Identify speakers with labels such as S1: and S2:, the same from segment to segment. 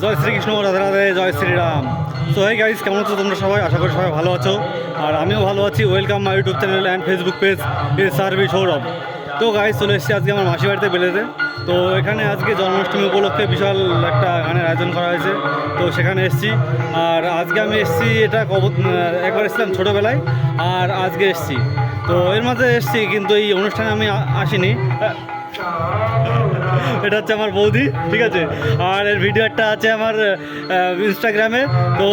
S1: জয় শ্রীকৃষ্ণ রাধে রাধে, জয় শ্রীরাম। তো হে গাইজ কেমন আছো তোমরা সবাই? আশা করি সবাই ভালো আছো। আর আমিও ভালো আছি। Welcome my YouTube channel and Facebook page is সার্ভি Sourav. তো গাইজ চলে এসেছি আজকে আমার মাসি বাড়িতে বেলেতে। তো এখানে আজকে জন্মাষ্টমী উপলক্ষে বিশাল একটা গানের আয়োজন করা হয়েছে। তো সেখানে এসেছি। আর আজকে আমি এসেছি, এটা কব একবার এসেছিলাম ছোটোবেলায়। আর আজকে এসেছি। তো এর মাঝে এসেছি, কিন্তু এই অনুষ্ঠানে আমি আসিনি। এটা হচ্ছে আমার বৌদি, ঠিক আছে? আর এর ভিডিও একটা আছে আমার ইনস্টাগ্রামে তো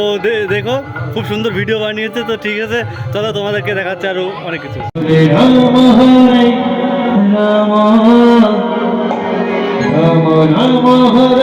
S1: দেখো, খুব সুন্দর ভিডিও বানিয়েছে, তো ঠিক আছে, চলো তোমাদেরকে দেখাচ্ছে আরও অনেক কিছু।
S2: রাম রাম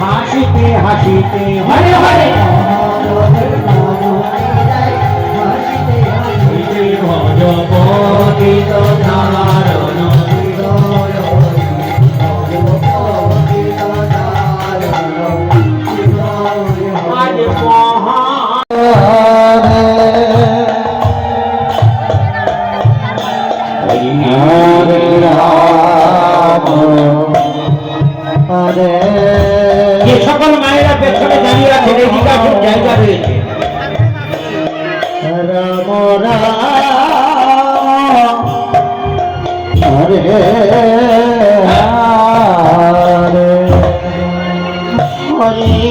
S2: হাসিতে হাসিতে হরে হরে।
S3: জায়গা রয়েছে।
S2: রাম রাম। হরে হরে হরে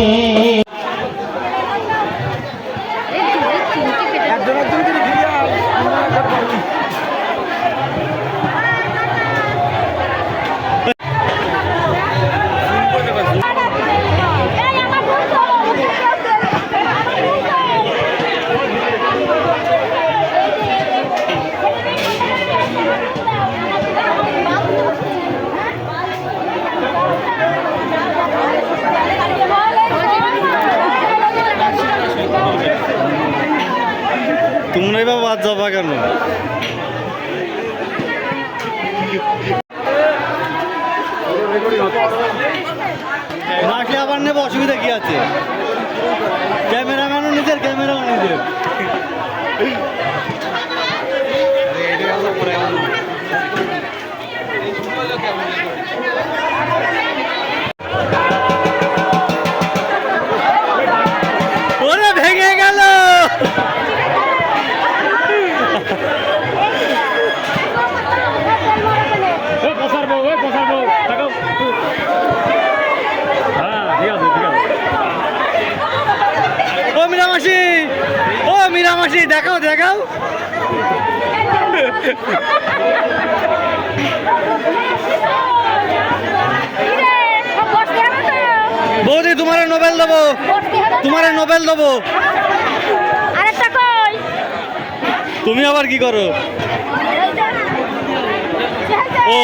S1: তোমরাই বা বাদ যাবা কেন? রাখলে আবার নেব, অসুবিধা কি আছে? ক্যামেরাম্যানও নিজের, ক্যামেরাও নিজের। দেখাও দেখাও। বৌদি তোমার নোবেল দেবো। তোমার নোবেল দেবো। তুমি আবার কি করো? ও।